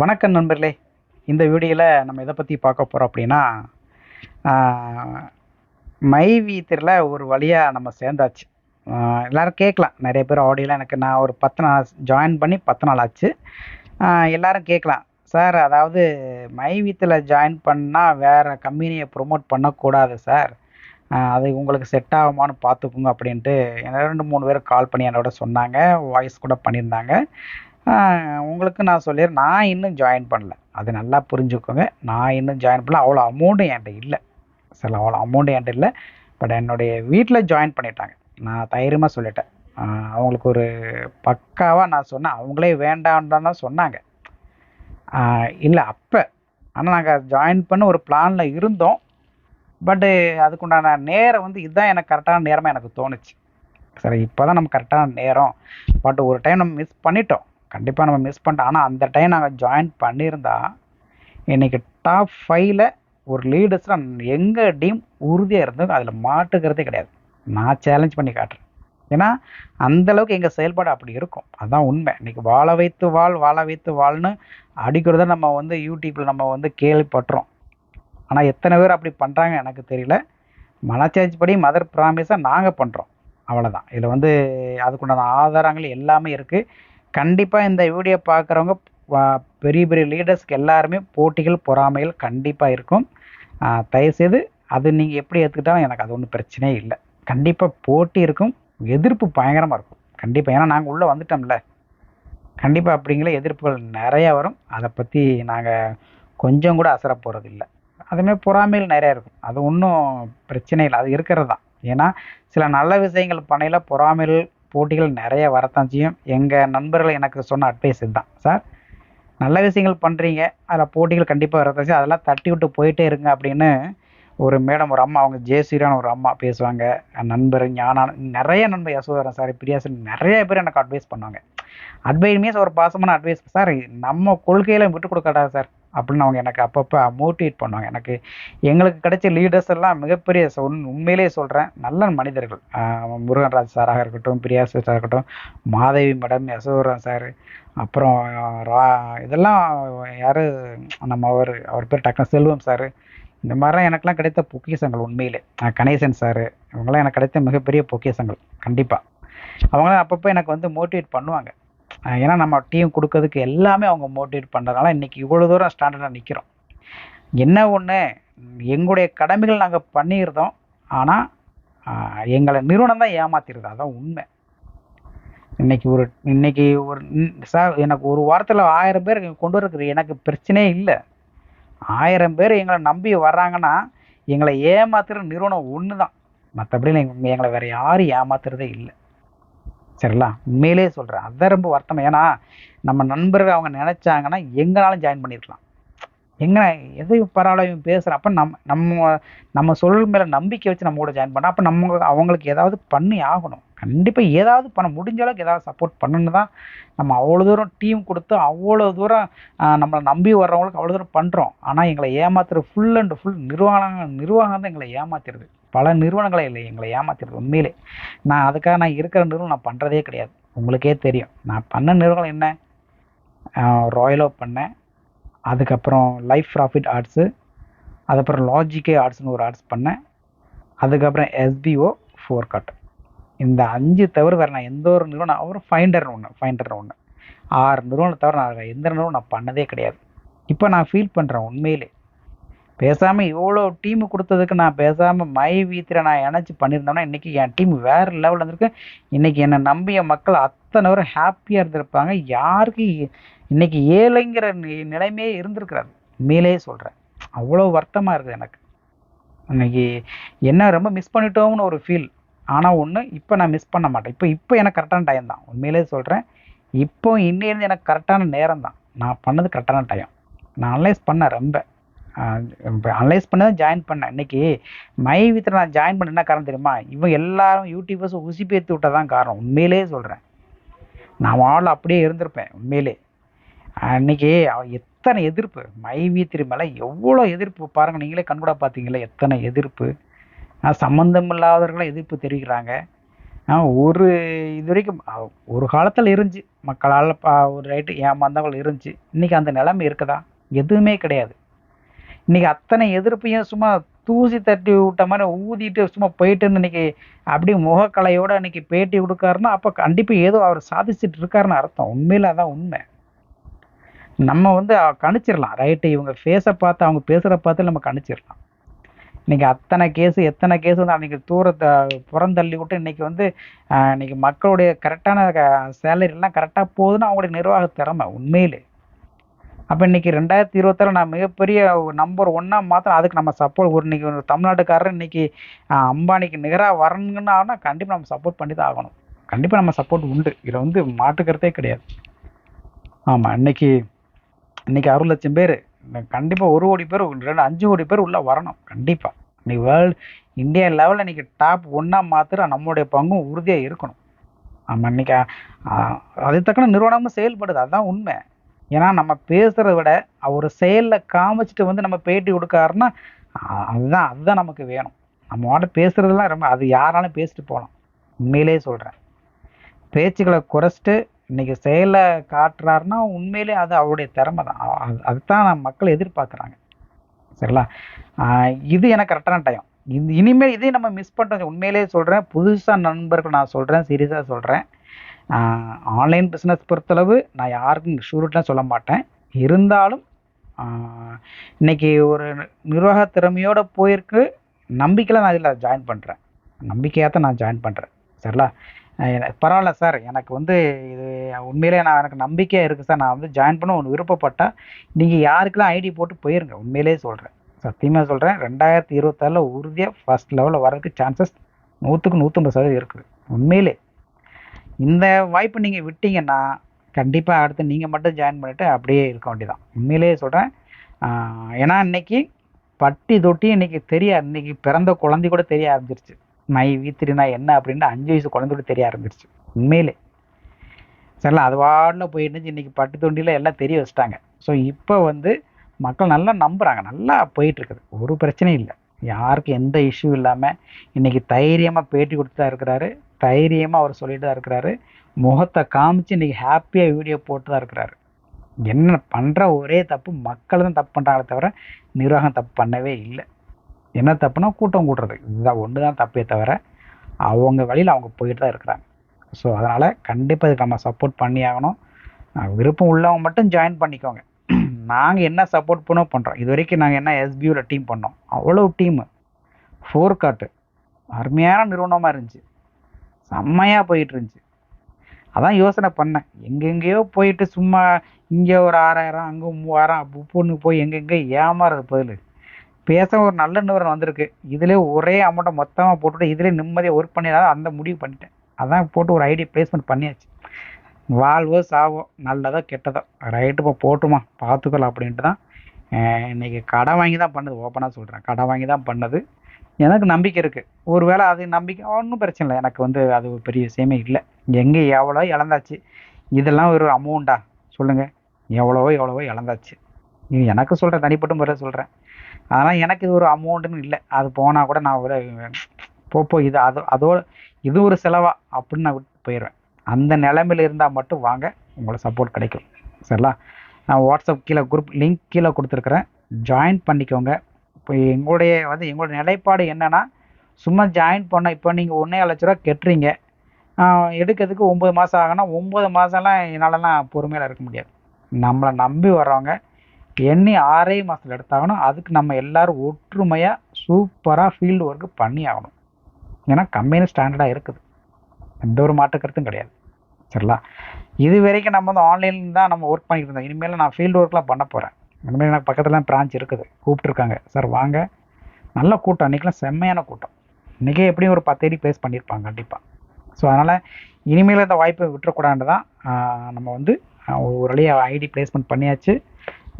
வணக்கம் நண்பர்களே. இந்த வீடியோவில் நம்ம எதை பற்றி பார்க்க போகிறோம் அப்படின்னா மை வீத்திரில் ஒரு வழியாக நம்ம சேர்ந்தாச்சு. எல்லோரும் கேட்கலாம் நிறைய பேர் ஆடியோலாம் எனக்கு நான் ஒரு பத்து நாள் ஜாயின் பண்ணி பத்து நாள் ஆச்சு. எல்லோரும் கேட்கலாம் சார் அதாவது மை வீத்தில் ஜாயின் பண்ணால் வேறு கம்பெனியை ப்ரொமோட் பண்ணக்கூடாது சார் அது உங்களுக்கு செட் ஆகுமான்னு பார்த்துக்குங்க அப்படின்ட்டு எனக்கு ரெண்டு மூணு பேர் கால் பண்ணி என்னோட சொன்னாங்க. வாய்ஸ் கூட பண்ணியிருந்தாங்க. உங்களுக்கு நான் சொல்லிடுறேன் நான் இன்னும் ஜாயின் பண்ணல. அது நல்லா புரிஞ்சுக்கோங்க. நான் இன்னும் ஜாயின் பண்ணல. அவ்வளோ அமௌண்ட்டும் என்கிட்ட இல்லை. சில அவ்வளோ அமௌண்ட் என்கிட்ட இல்லை. பட் என்னுடைய வீட்டில் ஜாயின் பண்ணிட்டாங்க. நான் தைரியமாக சொல்லிட்டேன். அவங்களுக்கு ஒரு பக்காவாக நான் சொன்னேன். அவங்களே வேண்டாம்னு தான் சொன்னாங்க. இல்லை அப்போ. ஆனால் நாங்கள் ஜாயின் பண்ண ஒரு பிளானில் இருந்தோம். பட்டு அதுக்குண்டான நேரம் வந்து இதுதான் எனக்கு கரெக்டான நேரமாக எனக்கு தோணுச்சு. சரி இப்போ தான் நம்ம கரெக்டான நேரம். பட் ஒரு டைம் நம்ம மிஸ் பண்ணிட்டோம். கண்டிப்பாக நம்ம மிஸ் பண்ணிட்டோம். ஆனால் அந்த டைம் நாங்கள் ஜாயின் பண்ணியிருந்தா இன்றைக்கி டாப் ஃபைவ்ல ஒரு லீடர்ஸில் எங்கள் டீம் உறுதியாக இருந்தது அதில் மாட்டுக்கிறதே கிடையாது. நான் சேலஞ்ச் பண்ணி காட்டுறேன். ஏன்னா அந்தளவுக்கு எங்கள் செயல்பாடு அப்படி இருக்கும். அதுதான் உண்மை. இன்றைக்கி வாழ வைத்து வாழ் வாழ வைத்து வாழ்னு அடிக்கிறத நம்ம வந்து யூடியூப்பில் நம்ம வந்து கேள்விப்பட்டுறோம். ஆனால் எத்தனை பேர் அப்படி பண்ணுறாங்க எனக்கு தெரியல. மனச்சாட்சி படி மதர் ப்ராமிஸாக நாங்கள் பண்ணுறோம் அவ்வளோதான் இதில் வந்து அதுக்குண்டான ஆதாரங்கள் எல்லாமே இருக்குது கண்டிப்பாக இந்த வீடியோ பார்க்குறவங்க பெரிய பெரிய லீடர்ஸ்க்கு எல்லாருமே போட்டிகள் பொறாமைகள் கண்டிப்பாக இருக்கும். தயவுசெய்து அது நீங்கள் எப்படி எடுத்துக்கிட்டாலும் எனக்கு அது ஒன்றும் பிரச்சனையே இல்லை. கண்டிப்பாக போட்டி இருக்கும் எதிர்ப்பு பயங்கரமாக இருக்கும். கண்டிப்பாக ஏன்னா நாங்கள் உள்ளே வந்துட்டோம்ல. கண்டிப்பாக அப்படிங்கிற எதிர்ப்புகள் நிறையா வரும். அதை பற்றி நாங்கள் கொஞ்சம் கூட அசர போகிறது இல்லை. அதுமாதிரி பொறாமைகள் நிறையா இருக்கும். அது ஒன்றும் பிரச்சனை இல்லை. அது இருக்கிறது தான். ஏன்னா சில நல்ல விஷயங்கள் பண்ணையில் பொறாமைகள் போட்டிகள் நிறைய வரத்தான் செய்யும் எங்கள் நண்பர்கள் எனக்கு சொன்ன அட்வைஸ் இதுதான். சார் நல்ல விஷயங்கள் பண்ணுறீங்க அதில் போட்டிகள் கண்டிப்பாக வரத்தான் செய்யும் அதெல்லாம் தட்டி விட்டு போயிட்டே இருங்க அப்படின்னு ஒரு மேடம் ஒரு அம்மா அவங்க ஜெயஸ்ரீரான ஒரு அம்மா பேசுவாங்க. நண்பர் ஞானான நிறைய நண்பர் யசோதரன் சார் பிரியாசன் நிறைய பேர் எனக்கு அட்வைஸ் பண்ணுவாங்க. அட்வைஸ் மீன்ஸ் ஒரு பாசமான அட்வைஸ் சார் நம்ம கொள்கையில விட்டு கொடுக்காதா சார். அப்படின்னு அவங்க எனக்கு அப்பப்போ மோட்டிவேட் பண்ணுவாங்க. எனக்கு எங்களுக்கு கிடைச்ச லீடர்ஸ் எல்லாம் மிகப்பெரிய உண்- உண்மையிலேயே சொல்கிறேன் நல்ல மனிதர்கள். முருகன்ராஜ் சாராக இருக்கட்டும் பிரியா சாராக இருக்கட்டும் மாதவி மேடம் யசோதரன் சார் அப்புறம் ரா இதெல்லாம் யார் நம்ம அவர் அவர் பேர் டக்குனு செல்வம் சார் இந்த மாதிரிலாம் எனக்கெல்லாம் கிடைத்த பொக்கிஷங்கள் உண்மையிலே. கணேசன் சார் இவங்கெல்லாம் எனக்கு கிடைத்த மிகப்பெரிய பொக்கிஷங்கள் கண்டிப்பாக அவங்களாம் அப்பப்போ எனக்கு வந்து மோட்டிவேட் பண்ணுவாங்க. ஏன்னா நம்ம டீம் கொடுக்கறதுக்கு எல்லாமே அவங்க மோட்டிவேட் பண்ணுறதுனால இன்றைக்கி இவ்வளோ தூரம் ஸ்டாண்டர்டாக நிற்கிறோம் என்ன ஒன்று எங்களுடைய கடமைகள் நாங்கள் பண்ணியிருந்தோம். ஆனால் எங்களை நிறுவனம் தான் ஏமாத்திருது. அதான் உண்மை. இன்னைக்கு ஒரு இன்னைக்கு ஒரு சார் எனக்கு ஒரு வாரத்தில் ஆயிரம் பேர் கொண்டு வரக்கு எனக்கு பிரச்சனையே இல்லை. ஆயிரம் பேர் எங்களை நம்பி வர்றாங்கன்னா எங்களை ஏமாத்துகிற நிறுவனம் ஒன்று தான் மற்றபடி எங்களை வேறு யாரும் ஏமாத்துறதே இல்லை. சரிங்களா? உண்மையிலேயே சொல்கிறேன் அதான் ரொம்ப வருத்தம். ஏன்னா நம்ம நண்பர்கள் அவங்க நினச்சாங்கன்னா எங்கனாலும் ஜாயின் பண்ணியிருக்கலாம் எங்கே எது பரவாயில்ல இவன் பேசுகிறான் அப்போ நம்ம நம்ம நம்ம சொல் மேலே நம்பிக்கை வச்சு நம்ம கூட ஜாயின் பண்ணோம் அப்போ நம்ம அவங்களுக்கு ஏதாவது பண்ணி ஆகணும். கண்டிப்பாக ஏதாவது பண்ண முடிஞ்ச அளவுக்கு ஏதாவது சப்போர்ட் பண்ணுன்னு தான் நம்ம அவ்வளோ தூரம் டீம் கொடுத்து அவ்வளோ தூரம் நம்மளை நம்பி வர்றவங்களுக்கு அவ்வளோ தூரம் பண்ணுறோம் ஆனால் எங்களை ஏமாத்துற ஃபுல் அண்ட் ஃபுல் நிர்வாகம் நிர்வாகம் தான் எங்களை ஏமாத்திடுது. பல நிறுவனங்களை இல்லை எங்களை ஏமாத்திடுது உண்மையிலே. நான் அதுக்காக நான் இருக்கிற நிறுவனம் நான் பண்ணுறதே கிடையாது. உங்களுக்கே தெரியும். நான் பண்ண நிறுவனம் என்ன? ராயலோ பண்ணேன். அதுக்கப்புறம் லைஃப் ப்ராஃபிட் ஆர்ட்ஸு அதுக்கப்புறம் லாஜிக்கே ஆர்ட்ஸ்னு ஒரு ஆர்ட்ஸ் பண்ணேன். அதுக்கப்புறம் எஸ்பிஓ ஃபோர் கட் இந்த அஞ்சு தவிர வேறு நான் எந்த ஒரு நிறுவனம் அப்புறம் ஃபைண்டர்னு ஒன்று ஃபைண்டர்னு ஒன்று ஆறு நிறுவனம் தவிர நான் எந்த நிறுவனம் நான் பண்ணதே கிடையாது. இப்போ நான் ஃபீல் பண்ணுறேன் உண்மையிலே. பேசாமல் இவ்வளோ டீம் கொடுத்ததுக்கு நான் பேசாமல் மை வீத்திர நான் இணைச்சி பண்ணியிருந்தோம்னா இன்றைக்கி என் டீம் வேறு லெவலில் இருந்திருக்கு. இன்றைக்கி என்னை நம்பிய மக்கள் அத்தனை பேரும் ஹாப்பியாக இருந்திருப்பாங்க. யாருக்கு இன்றைக்கி ஏழைங்கிற நிலைமையே இருந்திருக்கிறாரு. உண்மையிலேயே சொல்கிறேன் அவ்வளோ வருத்தமாக இருக்குது எனக்கு. இன்னைக்கு என்ன ரொம்ப மிஸ் பண்ணிட்டோம்னு ஒரு ஃபீல் ஆனால் ஒன்று இப்போ நான் மிஸ் பண்ண மாட்டேன். இப்போ இப்போ எனக்கு கரெக்டான டைம் தான். உண்மையிலேயே சொல்கிறேன் இப்போ இன்னிலேருந்து எனக்கு கரெக்டான நேரம் தான். நான் பண்ணது கரெக்டான டைம் நான் அனலைஸ் பண்ணேன் ரொம்ப. அனலைஸ் பண்ண தான் ஜாயின் பண்ணேன். இன்னைக்கு மை வித்தில் நான் ஜாயின் பண்ண என்ன காரணம் தெரியுமா? இவங்க எல்லாரும் யூடியூபர்ஸ் உசி பேத்து விட்டதான் காரணம். உண்மையிலேயே சொல்கிறேன் நான் ஆள் அப்படியே இருந்திருப்பேன் உண்மையிலே. அன்னைக்கு எத்தனை எதிர்ப்பு. மை வீத்திரி மேலே எவ்வளோ எதிர்ப்பு பாருங்கள் நீங்களே கண்கூட பார்த்தீங்களா எத்தனை எதிர்ப்பு. நான் சம்மந்தம் இல்லாதவர்களும் எதிர்ப்பு தெரிவிக்கிறாங்க. ஒரு இது வரைக்கும் ஒரு காலத்தில் இருந்துச்சு. மக்களால் ஒரு ரைட்டு ஏமாந்தவங்கள் இருந்துச்சு. இன்றைக்கி அந்த நிலைமை இருக்குதா? எதுவுமே கிடையாது. இன்னைக்கு அத்தனை எதிர்ப்பையும் சும்மா தூசி தட்டி விட்ட மாதிரி ஊதிட்டு சும்மா போயிட்டுன்னு இன்னைக்கு அப்படியே முகக்கலையோட இன்னைக்கு பேட்டி கொடுக்காருன்னா அப்போ கண்டிப்பாக ஏதோ அவர் சாதிச்சுட்டு இருக்காருன்னு அர்த்தம். உண்மையில் அதான் உண்மை. நம்ம வந்து கணிச்சிடலாம் ரைட்டு இவங்க ஃபேஸை பார்த்து அவங்க பேசுகிற பார்த்து நம்ம கணிச்சிடலாம் இன்றைக்கி அத்தனை கேஸு எத்தனை கேஸ் வந்து அன்றைக்கி தூரத்தை புறந்தள்ளி விட்டு இன்றைக்கி வந்து இன்றைக்கி மக்களுடைய கரெக்டான சேலரிலாம் கரெக்டாக போகுதுன்னு அவங்களுடைய நிர்வாக திறமை உண்மையிலே. அப்போ இன்றைக்கி ரெண்டாயிரத்தி இருபத்தாறு நான் மிகப்பெரிய நம்பர் ஒன்றா மாத்திரம் அதுக்கு நம்ம சப்போர்ட் ஒரு இன்றைக்கி ஒரு தமிழ்நாட்டுக்காரர் இன்றைக்கி அம்பானிக்கு நிகராக வரணுங்கன்னு கண்டிப்பாக நம்ம சப்போர்ட் பண்ணி தான் ஆகணும். கண்டிப்பாக நம்ம சப்போர்ட் உண்டு. இதில் வந்து மாட்டுக்கிறதே கிடையாது. ஆமாம் இன்னைக்கு இன்னைக்கு அறுபது லட்சம் பேர் கண்டிப்பாக ஒரு கோடி பேர் ரெண்டு அஞ்சு கோடி பேர் உள்ளே வரணும். கண்டிப்பாக இன்னைக்கு வேர்ல்டு இந்தியா லெவலில் இன்றைக்கி டாப் ஒன்றா மாத்திரம் நம்மளுடைய பங்கும் உறுதியாக இருக்கணும். ஆமாம் இன்னைக்கு அது தக்கன நிறுவனமும் செயல்படுது. அதுதான் உண்மை. ஏன்னா நம்ம பேசுகிறத விட அவர் செயலில் காமிச்சிட்டு வந்து நம்ம பேட்டி கொடுக்காருன்னா அதுதான் அதுதான் நமக்கு வேணும். நம்மளோட பேசுகிறதுலாம் ரொம்ப அது யாராலும் பேசிட்டு போகலாம். உண்மையிலே சொல்கிறேன் பேச்சுக்களை குறைச்சிட்டு இன்னைக்கு செயலை காட்டுறாருன்னா உண்மையிலே அது அவருடைய திறமை தான். அதுதான் மக்கள் எதிர்பார்க்குறாங்க. சரிங்களா? இது எனக்கு கரெக்டான டைம் இது இனிமேல் இதையும் நம்ம மிஸ் பண்ணுறோம் உண்மையிலே சொல்கிறேன் புதுசாக நண்பர்கள் நான் சொல்கிறேன் சீரியஸாக சொல்கிறேன் ஆன்லைன் பிஸ்னஸ் பொறுத்தளவு நான் யாருக்கும் ஷூரிட்டிலாம் சொல்ல மாட்டேன். இருந்தாலும் இன்றைக்கி ஒரு நிர்வாக திறமையோடு போயிருக்கு. நம்பிக்கையில் நான் இதில் ஜாயின் பண்ணுறேன் நம்பிக்கையாக தான் நான் ஜாயின் பண்ணுறேன் சரிங்களா பரவாயில்ல சார் எனக்கு வந்து இது உண்மையிலே நான் எனக்கு நம்பிக்கையாக இருக்குது சார் நான் வந்து ஜாயின் பண்ண ஒன்று விருப்பப்பட்டால் நீங்கள் யாருக்கெல்லாம் ஐடி போட்டு போயிருங்க. உண்மையிலே சொல்கிறேன் சத்தியமாக சொல்கிறேன் ரெண்டாயிரத்தி இருபத்தாறில் உறுதியாக ஃபஸ்ட் லெவலில் வரதுக்கு சான்சஸ் நூற்றுக்கு நூற்றம்பது சதவீதம் இருக்குது. உண்மையிலே. இந்த வாய்ப்பு நீங்கள் விட்டீங்கன்னா கண்டிப்பாக அடுத்து நீங்கள் மட்டும் ஜாயின் பண்ணிவிட்டு அப்படியே இருக்க வேண்டியதான் உண்மையிலேயே சொல்கிறேன் ஏன்னா இன்னைக்கு பட்டி தொட்டி இன்றைக்கி தெரிய இன்றைக்கி பிறந்த குழந்தை கூட தெரிய ஆரம்பிச்சிருச்சு. மை வீத்திரினா என்ன அப்படின்ட்டு அஞ்சு வயசு குழந்தை கூட தெரிய ஆரம்பிச்சிருச்சு. உண்மையிலே. சரி அது வாடில் போயிருந்துச்சு இன்றைக்கி பட்டி தொண்டியில் எல்லாம் தெரிய வச்சுட்டாங்க. ஸோ இப்போ வந்து மக்கள் நல்லா நம்புகிறாங்க நல்லா போயிட்டுருக்குது. ஒரு பிரச்சனையும் இல்லை. யாருக்கும் எந்த இஷ்யூ இல்லாமல் இன்றைக்கி தைரியமாக பேட்டி கொடுத்து தான் இருக்கிறாரு. தைரியமாக அவர் சொல்லிட்டு தான் இருக்கிறாரு. முகத்தை காமிச்சு இன்றைக்கி ஹாப்பியாக வீடியோ போட்டு தான் இருக்கிறாரு. என்ன பண்ணுற ஒரே தப்பு மக்கள் தான் தப்பு பண்ணுறாங்களே தவிர நிர்வாகம் தப்பு பண்ணவே இல்லை. என்ன தப்புனா கூட்டம் கூட்டுறது இதுதான் ஒன்று தான் தப்பே தவிர அவங்க வழியில் அவங்க போயிட்டு தான் இருக்கிறாங்க. ஸோ அதனால் கண்டிப்பாக இதுக்கு நம்ம சப்போர்ட் பண்ணி ஆகணும் விருப்பம் உள்ளவங்க மட்டும் ஜாயின் பண்ணிக்கோங்க. நாங்கள் என்ன சப்போர்ட் பண்ணோம் பண்ணுறோம் இது வரைக்கும் நாங்கள் என்ன எஸ்பியூவில் டீம் பண்ணோம். அவ்வளோ டீமு ஃபோர் காட்டு அருமையான நிறுவனமாக இருந்துச்சு. செம்மையாக போயிட்டு இருந்துச்சு அதான் யோசனை பண்ணேன். எங்கெங்கேயோ போயிட்டு சும்மா இங்கே ஒரு ஆறாயிரம் அங்கே மூவாயிரம் உப்புன்னு போய் எங்கெங்கே ஏமாறது பதில். பேச ஒரு நல்ல நிறுவனம் வந்திருக்கு. இதிலே ஒரே அமௌண்ட்டை மொத்தமாக போட்டுவிட்டு இதிலே நிம்மதியாக ஒர்க் பண்ணிடாத அந்த முடிவு பண்ணிட்டேன். அதான் போட்டு ஒரு ஐடியா பிளேஸ்மெண்ட் பண்ணியாச்சு. வாழ்வோ சாவோ நல்லதோ கெட்டதோ. ரைட்டு இப்போ போட்டுமா பார்த்துக்கலாம் அப்படின்ட்டு தான் இன்றைக்கி கடை வாங்கி தான் பண்ணது. ஓப்பனாக சொல்கிறேன் கடை வாங்கி தான் பண்ணது. எனக்கு நம்பிக்கை இருக்குது ஒரு வேளை அது நம்பிக்கை ஒன்றும் பிரச்சனை இல்லை. எனக்கு வந்து அது ஒரு பெரிய விஷயமே இல்லை. எங்கே எவ்வளோ இழந்தாச்சு. இதெல்லாம் ஒரு அமௌண்ட்டா சொல்லுங்கள் எவ்வளவோ எவ்வளவோ இழந்தாச்சு. இது எனக்கு சொல்கிறேன் தனிப்பட்ட முறையில் சொல்கிறேன் அதனால் எனக்கு இது ஒரு அமௌண்ட்டுன்னு இல்லை. அது போனால் கூட நான் ஒரு போப்போ இது அது அதோட இது ஒரு செலவா? அப்படின்னு நான் விட்டு போயிடுவேன். அந்த நிலமையில் இருந்தால் மட்டும் வாங்க. உங்களை சப்போர்ட் கிடைக்கும். சரிங்களா? நான் வாட்ஸ்அப் கீழே குரூப் லிங்க் கீழே கொடுத்துருக்குறேன். ஜாயின் பண்ணிக்கோங்க. இப்போ எங்களுடைய வந்து எங்களுடைய நிலைப்பாடு என்னென்னா சும்மா ஜாயின் பண்ண இப்போ நீங்கள் ஒன்றே லட்ச ரூபா கட்டுறீங்க. எடுக்கிறதுக்கு ஒம்பது மாதம் ஆகுனா ஒம்பது மாதம்லாம் என்னாலலாம் பொறுமையாக இருக்க முடியாது. நம்மளை நம்பி வர்றவங்க எண்ணி ஆறே மாதத்தில் எடுத்தாகணும். அதுக்கு நம்ம எல்லோரும் ஒற்றுமையாக சூப்பராக ஃபீல்டு ஒர்க்கு பண்ணி ஆகணும். ஏன்னா கம்பெனி ஸ்டாண்டர்டாக இருக்குது. எந்த ஒரு மாற்று கருத்தும் கிடையாது. சரிங்களா? இது வரைக்கும் நம்ம வந்து ஆன்லைனில் தான் நம்ம ஒர்க் பண்ணிக்கிட்டு இருந்தோம். இனிமேல் நான் ஃபீல்டு ஒர்க்லாம் பண்ண போகிறேன் இனிமேல் எனக்கு பக்கத்தில் பிரான்ச் இருக்குது. கூப்பிட்ருக்காங்க சார் வாங்க. நல்ல கூட்டம். அன்றைக்கெலாம் செம்மையான கூட்டம். இன்றைக்கே எப்படியும் ஒரு பத்தேடி ப்ளேஸ் பண்ணியிருப்பாங்க கண்டிப்பாக ஸோ அதனால் இனிமேல் இந்த வாய்ப்பை விட்டுறக்கூடாது தான் நம்ம வந்து ஒரு வழியாக ஐடி பிளேஸ்மெண்ட் பண்ணியாச்சு.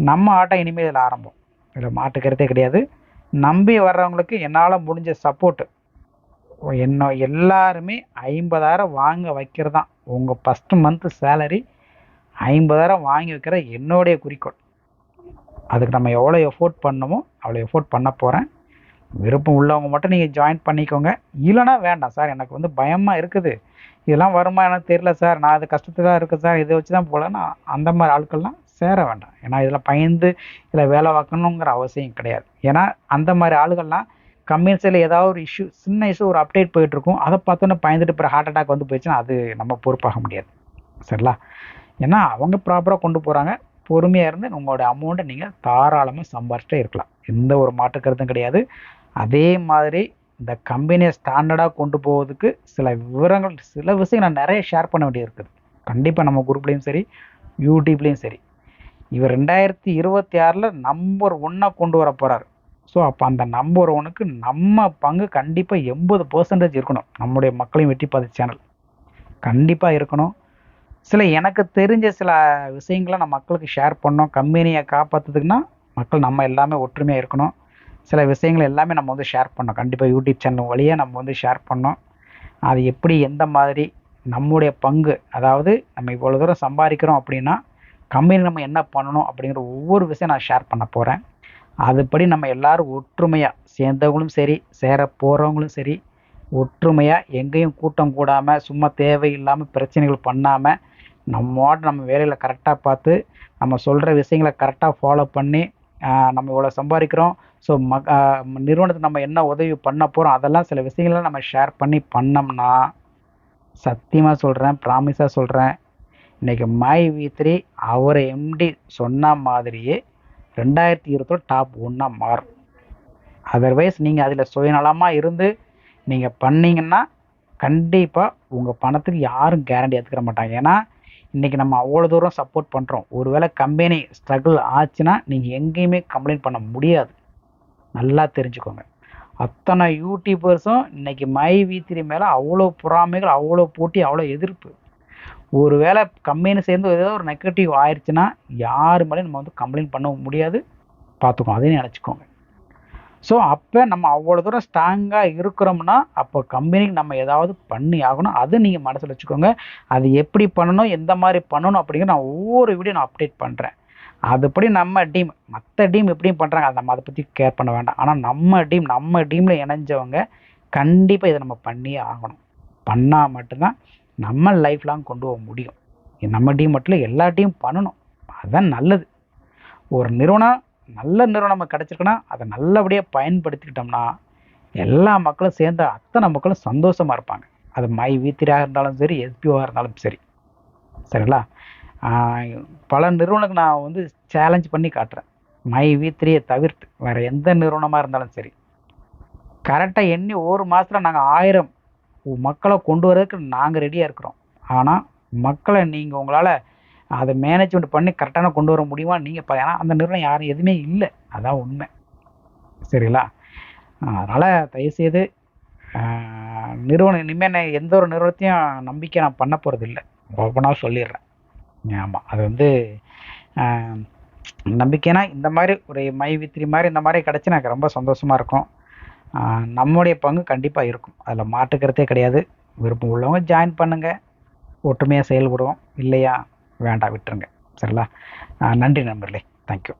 நம்ம ஆட்டம் இனிமேல் இதில் ஆரம்பம். இதில் மாட்டுக்கிறதே கிடையாது. நம்பி வர்றவங்களுக்கு என்னால் முடிஞ்ச சப்போர்ட்டு என்ன எல்லாருமே ஐம்பதாயிரம் வாங்க வைக்கிறது தான் உங்கள் ஃபஸ்ட்டு மந்த்து சேலரி ஐம்பதாயிரம் வாங்கி வைக்கிற என்னுடைய குறிக்கோள். அதுக்கு நம்ம எவ்வளோ எஃபோர்ட் பண்ணணுமோ அவ்வளோ எஃபோர்ட் பண்ண போகிறேன் விருப்பம் உள்ளவங்க மட்டும் நீங்கள் ஜாயின் பண்ணிக்கோங்க. இல்லைனா வேண்டாம் சார் எனக்கு வந்து பயமாக இருக்குது. இதெல்லாம் வருமா எனக்கு தெரியல சார் நான் அது கஷ்டத்துக்காக இருக்கேன் சார் இதை வச்சு தான் போகலன்னா அந்த மாதிரி ஆட்கள்லாம் சேர வேண்டாம். ஏன்னா இதில் பயந்து இதில் வேலை பார்க்கணுங்கிற அவசியம் கிடையாது. ஏன்னா அந்த மாதிரி ஆளுகள்லாம் கம்பெனி சைடில் ஏதாவது ஒரு இஷ்யூ சின்ன இஷ்யூ ஒரு அப்டேட் போயிட்டுருக்கும். அதை பார்த்தோன்னே பயந்துட்டு இப்போ ஹார்ட் அட்டாக் வந்து போயிடுச்சுன்னா அது நம்ம பொறுப்பாக முடியாது. சரிங்களா? ஏன்னா அவங்க ப்ராப்பராக கொண்டு போகிறாங்க பொறுமையாக இருந்து உங்களோட அமௌண்ட்டை நீங்கள் தாராளமாக சம்பாரிச்சிட்டே இருக்கலாம். எந்த ஒரு மாற்று கருத்தும் கிடையாது. அதே மாதிரி இந்த கம்பெனியை ஸ்டாண்டர்டாக கொண்டு போவதுக்கு சில விவரங்கள் சில விஷயம் நான் நிறைய ஷேர் பண்ண வேண்டியது இருக்குது. கண்டிப்பாக நம்ம குரூப்லேயும் சரி யூடியூப்லேயும் சரி. இவர் ரெண்டாயிரத்தி இருபத்தி ஆறில் நம்பர் ஒன்னாக கொண்டு வர போகிறார் ஸோ அப்போ அந்த நம்பர் ஒனுக்கு நம்ம பங்கு கண்டிப்பாக எண்பது பர்சன்டேஜ் இருக்கணும். நம்முடைய மக்களையும் வெற்றி பாதை சேனல் கண்டிப்பாக இருக்கணும். சில எனக்கு தெரிஞ்ச சில விஷயங்களை நான் மக்களுக்கு ஷேர் பண்ணோம். கம்பெனியை காப்பாற்றுறதுக்குன்னா மக்கள் நம்ம எல்லாமே ஒற்றுமையாக இருக்கணும். சில விஷயங்கள் எல்லாமே நம்ம வந்து ஷேர் பண்ணோம். கண்டிப்பாக யூடியூப் சேனல் வழியாக நம்ம வந்து ஷேர் பண்ணோம். அது எப்படி எந்த மாதிரி நம்முடைய பங்கு அதாவது நம்ம இவ்வளோ தூரம் சம்பாதிக்கிறோம் அப்படின்னா கம்பெனி நம்ம என்ன பண்ணணும் அப்படிங்கிற ஒவ்வொரு விஷயம் நான் ஷேர் பண்ண போகிறேன் அதுபடி நம்ம எல்லாரும் ஒற்றுமையாக சேர்ந்தவங்களும் சரி சேர போகிறவங்களும் சரி ஒற்றுமையாக எங்கேயும் கூட்டம் கூடாமல் சும்மா தேவையில்லாமல் பிரச்சனைகள் பண்ணாமல் நம்மோட நம்ம வேலையில் கரெக்டாக பார்த்து நம்ம சொல்கிற விஷயங்களை கரெக்டாக ஃபாலோ பண்ணி நம்ம இவ்வளோ சம்பாதிக்கிறோம். ஸோ ம நிறுவனத்துக்கு நம்ம என்ன உதவி பண்ண போகிறோம் அதெல்லாம் சில விஷயங்களை நம்ம ஷேர் பண்ணி பண்ணோம்னா சத்தியமாக சொல்கிறேன் ப்ராமிஸாக சொல்கிறேன் இன்றைக்கி மை வி த்ரீ அவர் எம்டி சொன்ன மாதிரியே ரெண்டாயிரத்தி இருபத்தோட டாப் ஒன்னாக மாறும். அதர்வைஸ் நீங்கள் அதில் சுயநலமாக இருந்து நீங்கள் பண்ணீங்கன்னா கண்டிப்பாக உங்கள் பணத்துக்கு யாரும் கேரண்டி எடுத்துக்கிற மாட்டாங்க. ஏன்னா இன்றைக்கி நம்ம அவ்வளோ தூரம் சப்போர்ட் பண்ணுறோம் ஒருவேளை கம்பெனி ஸ்ட்ரகிள் ஆச்சுன்னா நீங்கள் எங்கேயுமே கம்ப்ளைண்ட் பண்ண முடியாது. நல்லா தெரிஞ்சுக்கோங்க. அத்தனை யூடியூபர்ஸும் இன்றைக்கி மை வி த்ரீ மேலே அவ்வளோ பொறாமைகள் அவ்வளோ போட்டி அவ்வளோ எதிர்ப்பு. ஒரு வேளை கம்பெனி சேர்ந்து ஏதோ ஒரு நெகட்டிவ் ஆயிடுச்சுன்னா யார் மேலேயும் நம்ம வந்து கம்ப்ளைண்ட் பண்ண முடியாது. பார்த்துக்கோங்க. அதையும் நினச்சிக்கோங்க. ஸோ அப்போ நம்ம அவ்வளோ தூரம் ஸ்ட்ராங்காக இருக்கிறோம்னா அப்போ கம்பெனிக்கு நம்ம ஏதாவது பண்ணி ஆகணும். அது நீங்கள் மனசில் வச்சுக்கோங்க. அது எப்படி பண்ணணும் எந்த மாதிரி பண்ணணும் அப்படிங்கிற நான் ஒவ்வொரு வீடியோ நான் அப்டேட் பண்ணுறேன் அதுபடி நம்ம டீம் மற்ற டீம் எப்படியும் பண்ணுறாங்க அதை நம்ம அதை பற்றி கேர் பண்ண வேண்டாம். ஆனால் நம்ம டீம் நம்ம டீமில் இணைஞ்சவங்க கண்டிப்பாக இதை நம்ம பண்ணியே ஆகணும். பண்ணால் மட்டும்தான் நம்ம லைஃப் லாங் கொண்டு போக முடியும். நம்ம டீம் மட்டும் இல்லை எல்லா டீம் பண்ணணும். அதுதான் நல்லது. ஒரு நிறுவனம் நல்ல நிறுவனம் கிடச்சிருக்குன்னா அதை நல்லபடியாக பயன்படுத்திக்கிட்டோம்னா எல்லா மக்களும் சேர்ந்த அத்தனை மக்களும் சந்தோஷமாக இருப்பாங்க. அது மை வீத்திரியாக இருந்தாலும் சரி எஸ்பிஓவாக இருந்தாலும் சரி. சரிங்களா? பல நிறுவனங்களுக்கு நான் வந்து சேலஞ்ச் பண்ணி காட்டுறேன். மை வீத்திரியை தவிர்த்து வேறு எந்த நிறுவனமாக இருந்தாலும் சரி. கரெக்டாக எண்ணி ஒரு மாதத்தில் நாங்கள் ஆயிரம் மக்களை கொண்டு வரதுக்கு நாங்கள் ரெடியாக இருக்கிறோம். ஆனால் மக்களை நீங்கள் உங்களால் அதை மேனேஜ்மெண்ட் பண்ணி கரெக்டான கொண்டு வர முடியுமா? நீங்கள் ஏன்னா அந்த நிறுவனம் யாரும் எதுவுமே இல்லை. அதான் உண்மை. சரிங்களா? அதனால் தயவுசெய்து நிறுவனம் இனிமேல் நான் எந்த ஒரு நிறுவனத்தையும் நம்பிக்கை நான் பண்ண போகிறது இல்லை ஓப்பனாக சொல்லிடுறேன். ஆமாம் அது வந்து நம்பிக்கைனா இந்த மாதிரி ஒரு மை வித்ரி மாதிரி இந்த மாதிரி கிடச்சி எனக்கு ரொம்ப சந்தோஷமாக இருக்கும். நம்முடைய பங்கு கண்டிப்பாக இருக்கும். அதில் மாட்டுக்கிறதே கிடையாது. விருப்பம் உள்ளவங்க ஜாயின் பண்ணுங்கள் ஒற்றுமையாக செயல்படுவோம். இல்லையா? வேண்டாம் விட்டுருங்க. சரிங்களா? நன்றி நண்பர்களே. தேங்க்யூ